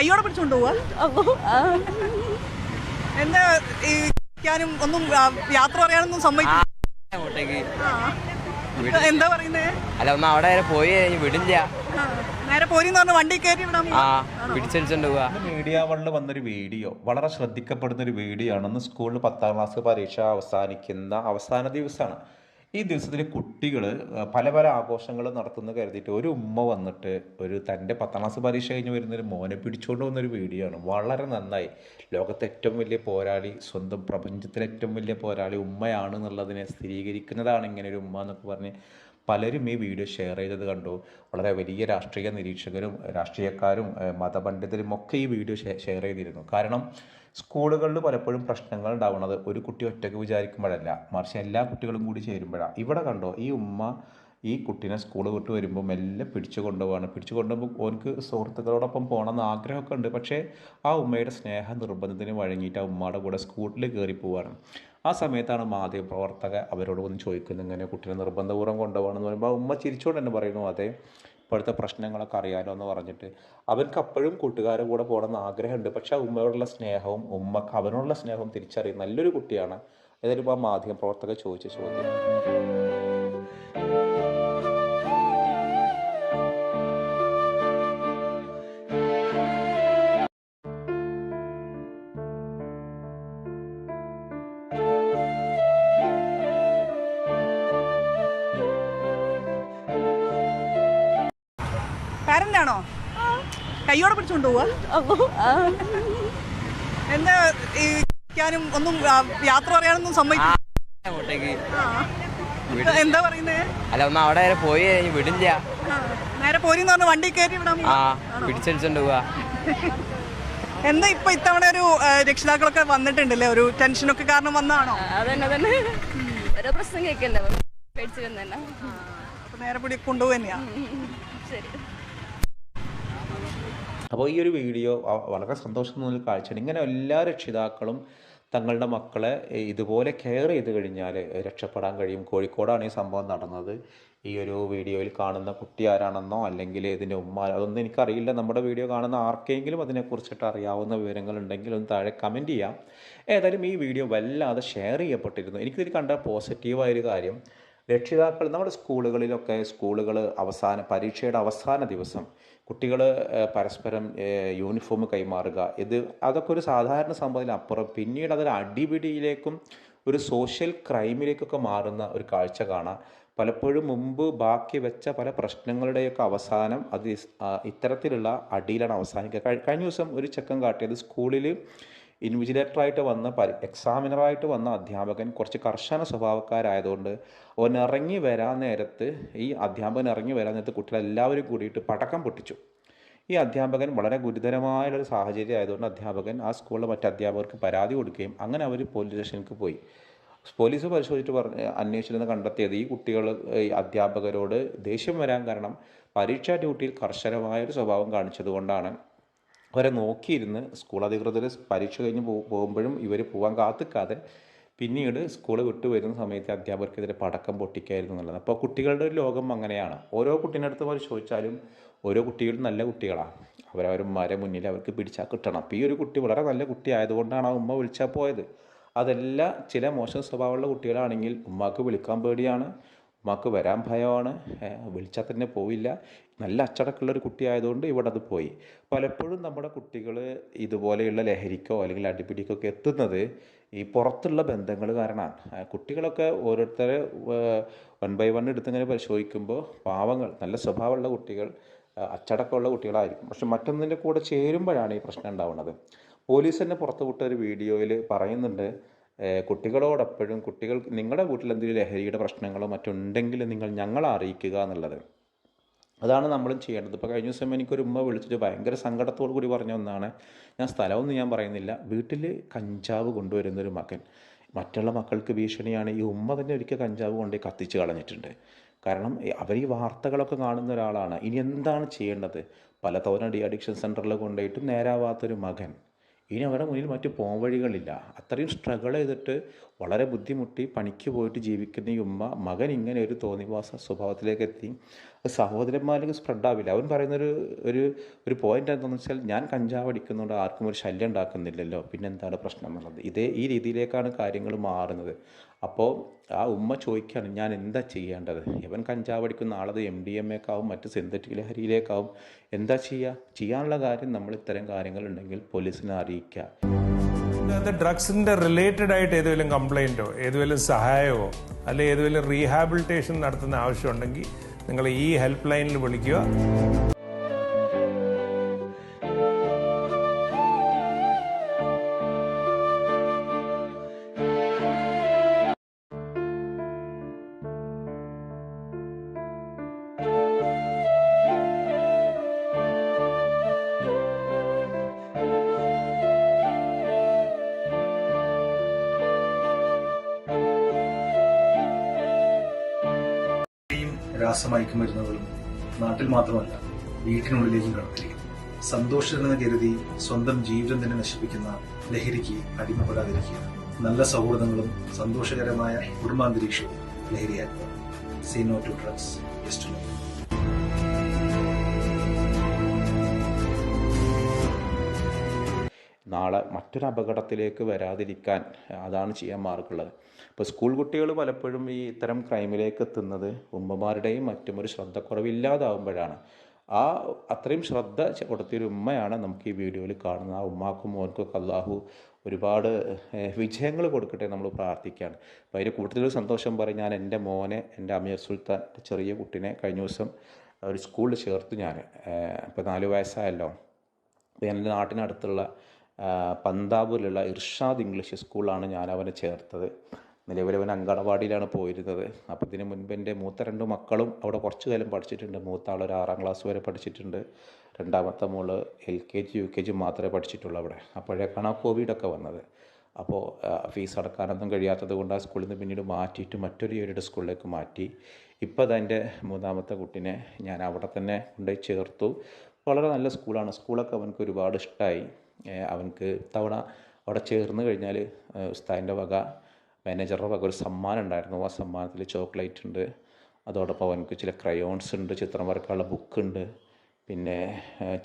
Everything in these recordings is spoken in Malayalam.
കൈയോടെ പിടിച്ചുകൊണ്ട് പോവാ? എന്താ ഈ ക്കാനും ഒന്നും ആ, യാത്ര പറയാനൊന്നും സമ്മതിക്കും അങ്ങോട്ടേക്ക്. എന്താ പറയുന്നേ? അല്ല ഒന്ന് അവിടെ വരെ പോയി കഴിഞ്ഞ് വിടില്ല. ആ, നേരെ പോരിന്ന് പറഞ്ഞ വണ്ടി കയറി വിടാൻ ആ പിടിച്ചടിച്ചോണ്ട് പോവാ. മീഡിയ വണ്ണിൽ വന്നൊരു വീഡിയോ വളരെ ശ്രദ്ധിക്കപ്പെടുന്ന ഒരു വീഡിയോ ആണ്. ഇന്ന് സ്കൂളിൽ പത്താം ക്ലാസ് പരീക്ഷ അവസാനിക്കുന്ന അവസാന ദിവസമാണ്. ഈ ദിവസത്തിൽ കുട്ടികൾ പല പല ആഘോഷങ്ങൾ നടത്തുന്ന കരുതിയിട്ട് ഒരു ഉമ്മ വന്നിട്ട് ഒരു തന്റെ പത്താം ക്ലാസ് പരീക്ഷ കഴിഞ്ഞ് വരുന്നൊരു മോനെ പിടിച്ചുകൊണ്ട് വന്നൊരു വീഡിയോ ആണ്. വളരെ നന്നായി. ലോകത്തെ ഏറ്റവും വലിയ പോരാളി സ്വന്തം പ്രപഞ്ചത്തിലെ ഏറ്റവും വലിയ പോരാളി ഉമ്മയാണ് എന്നുള്ളതിനെ സ്ഥിരീകരിക്കുന്നതാണ് ഇങ്ങനെ ഒരു ഉമ്മ എന്നൊക്കെ പറഞ്ഞ് പലരും ഈ വീഡിയോ ഷെയർ ചെയ്തത് കണ്ടു. വളരെ വലിയ രാഷ്ട്രീയ നിരീക്ഷകരും രാഷ്ട്രീയക്കാരും മതപണ്ഡിതരും ഒക്കെ ഈ വീഡിയോ ഷെയർ ചെയ്തിരുന്നു. കാരണം സ്കൂളുകളിൽ പലപ്പോഴും പ്രശ്നങ്ങൾ ഉണ്ടാവുന്നത് ഒരു കുട്ടി ഒറ്റയ്ക്ക് വിചാരിക്കുമ്പോഴല്ല. മറിച്ച് എല്ലാ കുട്ടികളും കൂടി ചേരുമ്പോഴാണ് ഇവിടെ കണ്ടോ ഈ ഉമ്മ ഈ കുട്ടീനെ സ്കൂൾ വിട്ട് വരുമ്പോൾ മെല്ലെ പിടിച്ചു കൊണ്ടുപോവാണ്. പിടിച്ചു കൊണ്ടുപോകുമ്പോൾ ഓനക്ക് സുഹൃത്തുക്കളോടൊപ്പം പോകണമെന്ന് ആഗ്രഹമൊക്കെ ഉണ്ട്. പക്ഷേ ആ ഉമ്മയുടെ സ്നേഹ നിർബന്ധത്തിന് വഴങ്ങിയിട്ട് ആ ഉമ്മയുടെ കൂടെ സ്കൂട്ടിൽ കയറി പോവാണ്. ആ സമയത്താണ് മാധ്യമ പ്രവർത്തക അവരോട് വന്ന് ചോദിക്കുന്നത് ഇങ്ങനെ കുട്ടീനെ നിർബന്ധപൂർവം കൊണ്ടുപോകണമെന്ന് പറയുമ്പോൾ ആ ഉമ്മ ചിരിച്ചുകൊണ്ട് തന്നെ പറയുന്നു അതെ ഇപ്പോഴത്തെ പ്രശ്നങ്ങളൊക്കെ അറിയാലോ എന്ന് പറഞ്ഞിട്ട്. അവർക്ക് അപ്പോഴും കൂട്ടുകാരുടെ കൂടെ പോകണമെന്ന് ആഗ്രഹമുണ്ട്. പക്ഷെ ആ ഉമ്മയോടുള്ള സ്നേഹവും ഉമ്മക്ക് അവനോടുള്ള സ്നേഹവും തിരിച്ചറിയും നല്ലൊരു കുട്ടിയാണ്. ഏതായാലും ആ മാധ്യമ പ്രവർത്തകർ ചോദിച്ച ചോദ്യം. കൈയോടെ പിടിച്ചോണ്ട് പോവാ. എന്താ ഈ ക്കാനും ഒന്നും യാത്ര പറയാനൊന്നും സമ്മതിക്കും അങ്ങോട്ടേക്ക്. എന്താ പറയുന്നത് അല്ല ഒന്ന് അവിടെ വരെ പോയി കഴിഞ്ഞ് വിടില്ല. നേരെ പോരിന്ന് പറഞ്ഞ വണ്ടി കയറി വിടാൻ ആ പിടിച്ചടിച്ചോണ്ട് പോവാ. എന്താ ഇപ്പൊ ഇത്തവണ ഒരു രക്ഷിതാക്കളൊക്കെ വന്നിട്ടുണ്ടല്ലേ? ഒരു ടെൻഷനൊക്കെ കാരണം വന്നാണോ അതന്നെ അതന്നെ. ഓരോ പ്രശ്നം കേൾക്കല്ലേ? പേടിച്ചു വന്നെ നേരെ പിടി കൊണ്ടുപോകുക തന്നെയാ. ശരി. അപ്പോൾ ഈ ഒരു വീഡിയോ വളരെ സന്തോഷം തോന്നുന്ന കാഴ്ചയാണ്. ഇങ്ങനെ എല്ലാ രക്ഷിതാക്കളും തങ്ങളുടെ മക്കളെ ഇതുപോലെ കെയർ ചെയ്ത് കഴിഞ്ഞാൽ രക്ഷപ്പെടാൻ കഴിയും. കോഴിക്കോടാണ് ഈ സംഭവം നടന്നത്. ഈ ഒരു വീഡിയോയിൽ കാണുന്ന കുട്ടി ആരാണെന്നോ അല്ലെങ്കിൽ ഇതിന്റെ ഉമ്മ അതൊന്നും എനിക്കറിയില്ല. നമ്മുടെ വീഡിയോ കാണുന്ന ആർക്കെങ്കിലും അതിനെക്കുറിച്ചിട്ട് അറിയാവുന്ന വിവരങ്ങളുണ്ടെങ്കിൽ ഒന്ന് താഴെ കമന്റ് ചെയ്യാം. ഏതായാലും ഈ വീഡിയോ വല്ലാതെ ഷെയർ ചെയ്യപ്പെട്ടിരുന്നു. എനിക്കിതിൽ കണ്ട പോസിറ്റീവായൊരു കാര്യം രക്ഷിതാക്കൾ നമ്മുടെ സ്കൂളുകളിലൊക്കെ സ്കൂളുകൾ അവസാന പരീക്ഷയുടെ അവസാന ദിവസം കുട്ടികൾ പരസ്പരം യൂണിഫോം കൈമാറുക. ഇത് അതൊക്കെ ഒരു സാധാരണ സംഭവത്തിനപ്പുറം പിന്നീട് അതൊരു അടിപിടിയിലേക്കും ഒരു സോഷ്യൽ ക്രൈമിലേക്കൊക്കെ മാറുന്ന ഒരു കാഴ്ച കാണാം. പലപ്പോഴും മുമ്പ് ബാക്കി വെച്ച പല പ്രശ്നങ്ങളുടെയൊക്കെ അവസാനം അത് ഇത്തരത്തിലുള്ള അടിയിലാണ് അവസാനിക്കുക. കഴിഞ്ഞ ദിവസം ഒരു ചെക്കൻ കാട്ടിയത് സ്കൂളിൽ ഇൻവിജിലേറ്ററായിട്ട് വന്ന പരി എക്സാമിനറായിട്ട് വന്ന അധ്യാപകൻ കുറച്ച് കർശന സ്വഭാവക്കാരായതുകൊണ്ട് അവൻ ഇറങ്ങി വരാൻ നേരത്ത് ഈ അധ്യാപകൻ ഇറങ്ങി വരാൻ നേരത്ത് കുട്ടികളെല്ലാവരും കൂടിയിട്ട് പടക്കം പൊട്ടിച്ചു. ഈ അധ്യാപകൻ വളരെ ഗുരുതരമായൊരു സാഹചര്യം ആയതുകൊണ്ട് അധ്യാപകൻ ആ സ്കൂളിലെ മറ്റ് അധ്യാപകർക്ക് പരാതി കൊടുക്കുകയും അങ്ങനെ അവർ പോലീസ് സ്റ്റേഷനിലേക്ക് പോയി. പോലീസ് പരിശോധിച്ചിട്ട് പറഞ്ഞ് അന്വേഷിച്ചിരുന്ന് കണ്ടെത്തിയത് ഈ കുട്ടികൾ ഈ അധ്യാപകരോട് ദേഷ്യം വരാൻ കാരണം പരീക്ഷാ ഡ്യൂട്ടിയിൽ കർശനമായൊരു സ്വഭാവം കാണിച്ചതുകൊണ്ടാണ്. അവരെ നോക്കിയിരുന്ന് സ്കൂൾ അധികൃതർ പരീക്ഷ കഴിഞ്ഞ് പോകുമ്പോഴും ഇവർ പോകാൻ കാത്തിക്കാതെ പിന്നീട് സ്കൂൾ വിട്ടു വരുന്ന സമയത്ത് അധ്യാപകർക്കെതിരെ പടക്കം പൊട്ടിക്കായിരുന്നു എന്നുള്ളത്. അപ്പോൾ കുട്ടികളുടെ ഒരു ലോകം അങ്ങനെയാണ്. ഓരോ കുട്ടീന്റെ അടുത്ത് ചോദിച്ചാലും ഓരോ കുട്ടികളും. നല്ല കുട്ടികളാണ് അവരവന്മാരെ മുന്നിൽ അവർക്ക് പിടിച്ചാൽ കിട്ടണം. അപ്പോൾ ഈ ഒരു കുട്ടി വളരെ നല്ല കുട്ടി ആയതുകൊണ്ടാണ് ആ ഉമ്മ വിളിച്ചാൽ പോയത്. അതല്ല ചില മോശം സ്വഭാവമുള്ള കുട്ടികളാണെങ്കിൽ ഉമ്മാക്ക് വിളിക്കാൻ പേടിയാണ്. ഉമ്മാക്ക് വരാൻ ഭയമാണ്. വിളിച്ചാൽ തന്നെ പോവില്ല. നല്ല അച്ചടക്കമുള്ള ഒരു കുട്ടി ആയതുകൊണ്ട് ഇവിടെ അത് പോയി. പലപ്പോഴും നമ്മുടെ കുട്ടികൾ ഇതുപോലെയുള്ള ലഹരിക്കോ അല്ലെങ്കിൽ അടിപിടിക്കൊക്കെ എത്തുന്നത് ഈ പുറത്തുള്ള ബന്ധങ്ങൾ കാരണമാണ്. കുട്ടികളൊക്കെ ഓരോരുത്തരെ വൺ ബൈ വൺ എടുത്തിങ്ങനെ പരിശോധിക്കുമ്പോൾ പാവങ്ങൾ നല്ല സ്വഭാവമുള്ള കുട്ടികൾ അച്ചടക്കമുള്ള കുട്ടികളായിരിക്കും. പക്ഷെ മറ്റൊന്നിന്റെ കൂടെ ചേരുമ്പോഴാണ് ഈ പ്രശ്നം ഉണ്ടാവുന്നത്. പോലീസ് തന്നെ പുറത്തുവിട്ട ഒരു വീഡിയോയിൽ പറയുന്നുണ്ട് കുട്ടികളോട് കുട്ടികളോടെപ്പോഴും കുട്ടികൾ നിങ്ങളുടെ വീട്ടിൽ എന്തെങ്കിലും ലഹരിയുടെ പ്രശ്നങ്ങളോ മറ്റുണ്ടെങ്കിൽ നിങ്ങൾ ഞങ്ങളെ അറിയിക്കുക എന്നുള്ളത്. അതാണ് നമ്മളും ചെയ്യേണ്ടത്. ഇപ്പോൾ കഴിഞ്ഞ ദിവസം എനിക്ക് ഒരു ഉമ്മ വിളിച്ചിട്ട് ഭയങ്കര സങ്കടത്തോടു കൂടി പറഞ്ഞ ഒന്നാണ്. ഞാൻ സ്ഥലമൊന്നും ഞാൻ പറയുന്നില്ല. വീട്ടിൽ കഞ്ചാവ് കൊണ്ടുവരുന്നൊരു മകൻ. മറ്റുള്ള മക്കൾക്ക് ഭീഷണിയാണ്. ഈ ഉമ്മ തന്നെ ഒരിക്കൽ കഞ്ചാവ് കൊണ്ട് കത്തിച്ച് കളഞ്ഞിട്ടുണ്ട്. കാരണം അവർ ഈ വാർത്തകളൊക്കെ കാണുന്ന ഒരാളാണ്. ഇനി എന്താണ് ചെയ്യേണ്ടത്? പല തവണ ഡി അഡിക്ഷൻ സെന്ററിൽ കൊണ്ടുപോയിട്ടും നേരാവാത്തൊരു മകൻ. ഇനി അവരുടെ മുന്നിൽ മറ്റു പോംവഴികളില്ല. അത്രയും സ്ട്രഗിൾ ചെയ്തിട്ട് വളരെ ബുദ്ധിമുട്ടി പണിക്ക് പോയിട്ട് ജീവിക്കുന്ന ഈ ഉമ്മ മകൻ ഇങ്ങനെ ഒരു തോന്നിവാസ സ്വഭാവത്തിലേക്ക് എത്തി അത് സഹോദരന്മാർക്ക് സ്പ്രെഡ് ആവില്ല. അവൻ പറയുന്നൊരു ഒരു ഒരു പോയിന്റ് എന്താണെന്ന് വെച്ചാൽ ഞാൻ കഞ്ചാവ് അടിക്കുന്നതുകൊണ്ട് ആർക്കും ഒരു ശല്യം ഉണ്ടാക്കുന്നില്ലല്ലോ. പിന്നെ എന്താണ് പ്രശ്നം എന്നുള്ളത് ഇതേ ഈ രീതിയിലേക്കാണ് കാര്യങ്ങൾ മാറുന്നത്. അപ്പോൾ ആ ഉമ്മ ചോദിക്കുകയാണ് ഞാൻ എന്താ ചെയ്യേണ്ടത്? ഇവൻ കഞ്ചാവ് അടിക്കുന്ന ആളത് എം ഡി എം എക്കാവും മറ്റ് സിന്തറ്റിക് ലഹരിയിലേക്കാവും. എന്താ ചെയ്യുക ചെയ്യാനുള്ള കാര്യം നമ്മൾ ഇത്തരം കാര്യങ്ങൾ ഉണ്ടെങ്കിൽ പോലീസിനെ അറിയിക്കുക ഡ്രഗ്സിന്റെ റിലേറ്റഡ് ആയിട്ട് ഏതെങ്കിലും കംപ്ലൈന്റോ ഏതെങ്കിലും സഹായമോ അല്ലെ ഏതെങ്കിലും റീഹാബിലിറ്റേഷൻ നടത്തുന്ന ആവശ്യമുണ്ടെങ്കിൽ നിങ്ങൾ ഈ ഹെൽപ്പ് ലൈനിൽ വിളിക്കുക. രാസമയക്കുമരുന്നുകളും നാട്ടിൽ മാത്രമല്ല വീട്ടിനുള്ളിലേക്കും കടത്തിരിക്കുന്നു സന്തോഷമെന്ന് കരുതി സ്വന്തം ജീവിതം തന്നെ നശിപ്പിക്കുന്ന ലഹരിക്ക് അടിമപ്പെടാതിരിക്കുക. നല്ല സൗഹൃദങ്ങളും സന്തോഷകരമായ കുടുംബാന്തരീക്ഷവും ലഹരിയാക്കുക സേ നോ ടു ഡ്രഗ്സ് ലോ നാളെ മറ്റൊരു അപകടത്തിലേക്ക് വരാതിരിക്കാൻ അതാണ് ചെയ്യാൻ മാർഗുള്ളത് ഇപ്പോൾ സ്കൂൾ കുട്ടികൾ പലപ്പോഴും ഈ ഇത്തരം ക്രൈമിലേക്ക് എത്തുന്നത് ഉമ്മമാരുടെയും മറ്റും ഒരു ശ്രദ്ധക്കുറവില്ലാതാവുമ്പോഴാണ്. ആ അത്രയും ശ്രദ്ധ കൊടുത്തൊരു ഉമ്മയാണ് നമുക്ക് ഈ വീഡിയോയിൽ കാണുന്നത്. ആ ഉമ്മാക്കും മോൻക്കും അള്ളാഹു ഒരുപാട് വിജയങ്ങൾ കൊടുക്കട്ടെ നമ്മൾ പ്രാർത്ഥിക്കുകയാണ്. അപ്പോൾ അതിന്റെ കൂടുതൽ സന്തോഷം പറയും ഞാൻ എന്റെ മോനെ എന്റെ അമീർ സുൽത്താൻ ചെറിയ കുട്ടിനെ കഴിഞ്ഞ ദിവസം ഒരു സ്കൂളിൽ ചേർത്തു ഞാൻ. ഇപ്പോൾ നാല് വയസ്സായല്ലോ. അപ്പോൾ എന്റെ നാട്ടിനടുത്തുള്ള പന്താപൂരിലുള്ള ഇർഷാദ് ഇംഗ്ലീഷ് സ്കൂളാണ് ഞാൻ അവനെ ചേർത്തത്. നിലവിൽ അവൻ അങ്കണവാടിയിലാണ് പോയിരുന്നത്. അപ്പോൾ ഇതിന് മുൻപ് എന്റെ മൂത്ത രണ്ട് മക്കളും അവിടെ കുറച്ച് കാലം പഠിച്ചിട്ടുണ്ട്. മൂത്ത ആൾ ഒരു ആറാം ക്ലാസ് വരെ പഠിച്ചിട്ടുണ്ട്. രണ്ടാമത്തെ മോൾ L K G U K G മാത്രമേ പഠിച്ചിട്ടുള്ളൂ അവിടെ. അപ്പോഴേക്കാണ് ആ കോവിഡൊക്കെ വന്നത്. അപ്പോൾ ഫീസ് അടക്കാനൊന്നും കഴിയാത്തത് കൊണ്ട് ആ സ്കൂളിൽ നിന്ന് പിന്നീട് മാറ്റിയിട്ട് മറ്റൊരു ഏരിയുടെ സ്കൂളിലേക്ക് മാറ്റി. ഇപ്പോൾ അതെന്റെ മൂന്നാമത്തെ കുട്ടിനെ ഞാൻ അവിടെ തന്നെ കൊണ്ടുപോയി ചേർത്തു. വളരെ നല്ല സ്കൂളാണ്. സ്കൂളൊക്കെ അവനക്ക് ഒരുപാട് ഇഷ്ടമായി അവനക്ക് ഇത്തവണ അവിടെ ചേർന്ന് കഴിഞ്ഞാൽ ഉസ്താദിന്റെ വക മാനേജറുടെ വക ഒരു സമ്മാനം ഉണ്ടായിരുന്നു. ആ സമ്മാനത്തിൽ ചോക്ലേറ്റ് ഉണ്ട്. അതോടൊപ്പം അവനക്ക് ചില ക്രയോൺസ് ഉണ്ട് ചിത്രം വരക്കാനുള്ള ബുക്കുണ്ട് പിന്നെ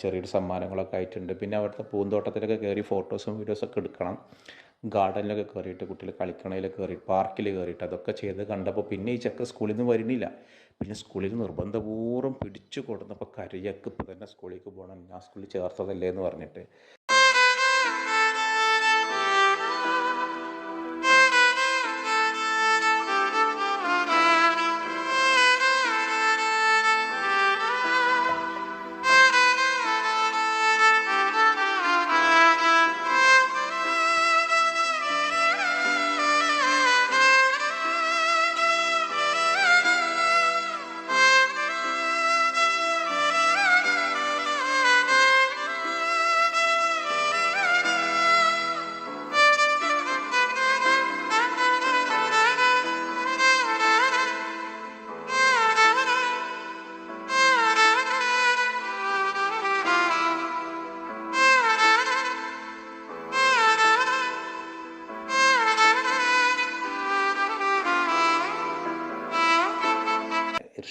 ചെറിയൊരു സമ്മാനങ്ങളൊക്കെ ആയിട്ടുണ്ട്. പിന്നെ അവിടുത്തെ പൂന്തോട്ടത്തിലൊക്കെ കയറി ഫോട്ടോസും വീഡിയോസൊക്കെ എടുക്കണം. ഗാർഡനിലൊക്കെ കയറിയിട്ട് കുട്ടികൾ കളിക്കണയിൽ കയറി പാർക്കിൽ കയറിയിട്ട് അതൊക്കെ ചെയ്ത് കണ്ടപ്പോൾ പിന്നെ ഈ ചെക്ക സ്കൂളിൽ നിന്ന് വരുന്നില്ല. പിന്നെ സ്കൂളിൽ നിർബന്ധപൂർവം പിടിച്ചു കൊടുന്നപ്പോൾ കരയൊക്കെ ഇപ്പോൾ തന്നെ സ്കൂളിലേക്ക് പോകണം ഞാൻ സ്കൂളിൽ ചേർത്തതല്ലേ എന്ന് പറഞ്ഞിട്ട്.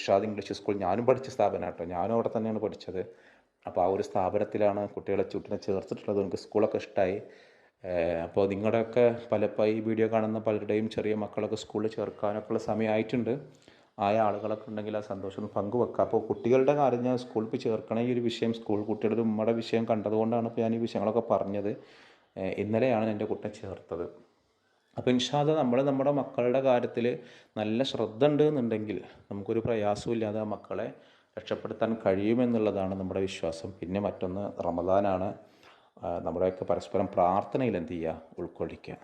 ഇർഷാദ് ഇംഗ്ലീഷ് സ്കൂൾ ഞാനും പഠിച്ച സ്ഥാപനം കേട്ടോ ഞാനും അവിടെ തന്നെയാണ് പഠിച്ചത്. അപ്പോൾ ആ ഒരു സ്ഥാപനത്തിലാണ് കുട്ടികളെ ചുട്ടിനെ ചേർത്തിട്ടുള്ളത്. എനിക്ക് സ്കൂളൊക്കെ ഇഷ്ടമായി അപ്പോൾ നിങ്ങളുടെയൊക്കെ പലപ്പോൾ ഈ വീഡിയോ കാണുന്ന പലരുടെയും ചെറിയ മക്കളൊക്കെ സ്കൂളിൽ ചേർക്കാനൊക്കെ ഉള്ള സമയമായിട്ടുണ്ട്. ആയ ആളുകളൊക്കെ ഉണ്ടെങ്കിൽ ആ സന്തോഷം പങ്കുവെക്കുക അപ്പോൾ കുട്ടികളുടെ കാര്യം ഞാൻ സ്കൂളിൽ ചേർക്കണ ഈ ഒരു വിഷയം സ്കൂൾ കുട്ടികളുടെ ഉമ്മയുടെ വിഷയം കണ്ടതുകൊണ്ടാണ് ഇപ്പോൾ ഞാൻ ഈ വിഷയങ്ങളൊക്കെ പറഞ്ഞത്. ഇന്നലെയാണ് എന്റെ കുട്ടിയെ ചേർത്തത്. അപ്പോൾ ഇൻഷാദ നമ്മൾ നമ്മുടെ മക്കളുടെ കാര്യത്തിൽ നല്ല ശ്രദ്ധ ഉണ്ട് എന്നുണ്ടെങ്കിൽ നമുക്കൊരു പ്രയാസവും ഇല്ലാതെ ആ മക്കളെ രക്ഷപ്പെടുത്താൻ കഴിയുമെന്നുള്ളതാണ് നമ്മുടെ വിശ്വാസം. പിന്നെ മറ്റൊന്ന് റമദാനാണ്. നമ്മുടെയൊക്കെ പരസ്പരം പ്രാർത്ഥനയിൽ എന്ത് ചെയ്യുക? ഉൾക്കൊള്ളിക്കുക.